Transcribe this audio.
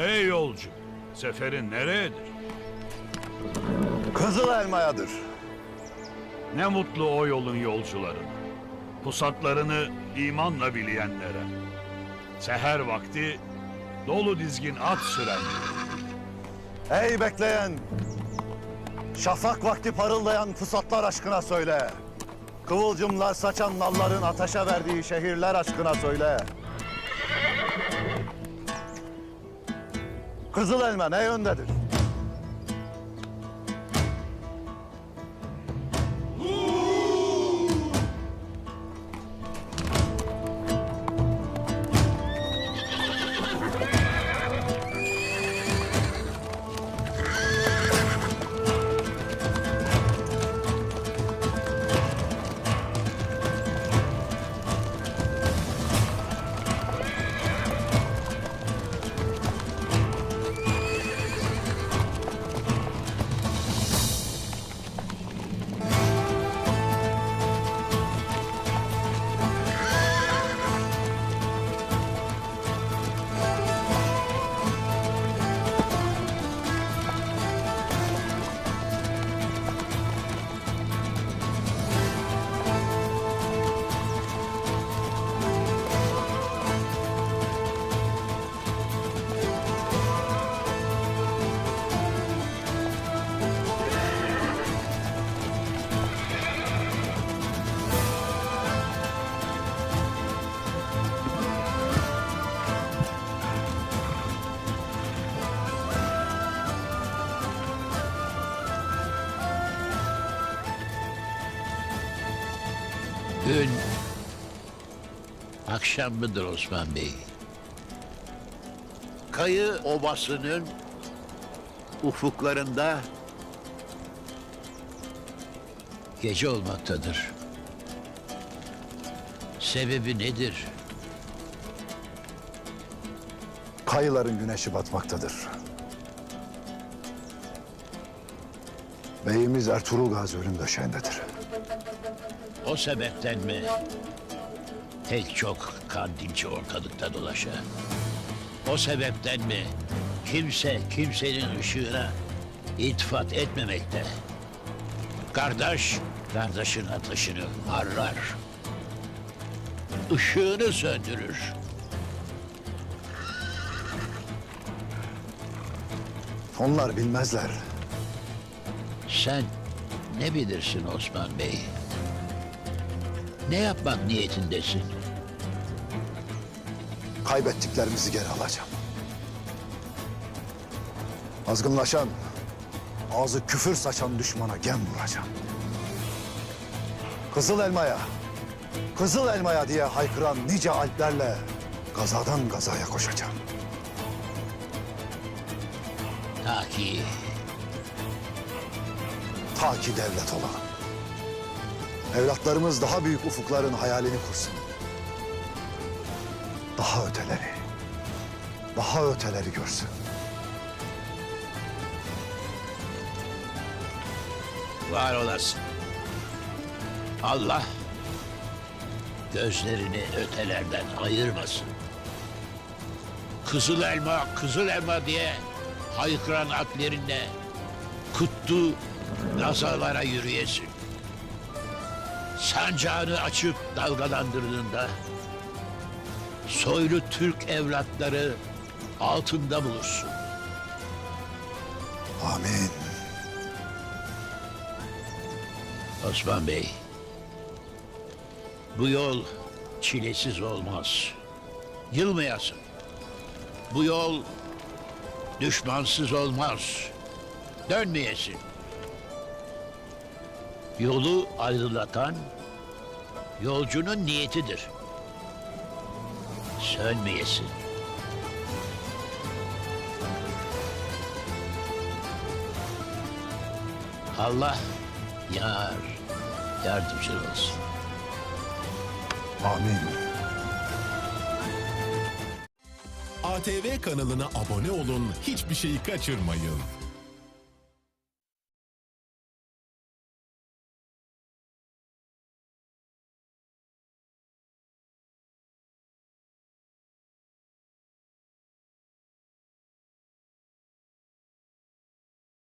Ey yolcu, seferin nereyedir? Kızıl elmayadır. Ne mutlu o yolun yolcularına. Pusatlarını imanla bileyenlere. Seher vakti dolu dizgin at süren. Ey bekleyen! Şafak vakti parıldayan fırsatlar aşkına söyle. Kıvılcımlar saçan nalların ateşe verdiği şehirler aşkına söyle. Kızıl elma ne yöndedir? Gün akşam mıdır Osman Bey? Kayı Obası'nın ufuklarında gece olmaktadır. Sebebi nedir? Kayıların güneşi batmaktadır. Beyimiz Ertuğrul Gazi ölüm döşeğindedir. O sebepten mi pek çok kandilci ortalıkta dolaşa? O sebepten mi kimse kimsenin ışığına ittifat etmemekte? Kardeş, kardeşin ateşini harlar. Işığını söndürür. Onlar bilmezler. Sen ne bilirsin Osman Bey? Ne yapmak niyetindesin? Kaybettiklerimizi geri alacağım. Azgınlaşan, ağzı küfür saçan düşmana gem vuracağım. Kızıl elmaya, kızıl elmaya diye haykıran nice alplerle gazadan gazaya koşacağım. Ta ki Ta ki devlet olalım. Evlatlarımız daha büyük ufukların hayalini kursun. Daha öteleri, daha öteleri görsün. var olasın. Allah gözlerini ötelerden ayırmasın. Kızıl elma, kızıl elma diye haykıran alplerinle kutlu gazalara yürüyesin. Sancağını açıp dalgalandırdığında soylu Türk evlatları altında bulursun. Amin. Osman Bey, bu yol çilesiz olmaz. Yılmayasın. Bu yol düşmansız olmaz. Dönmeyesin. Yolu aydınlatan yolcunun niyetidir. Sönmeyesin. Allah yar, yardımcın olsun. Amin. ATV kanalına abone olun, hiçbir şeyi kaçırmayın.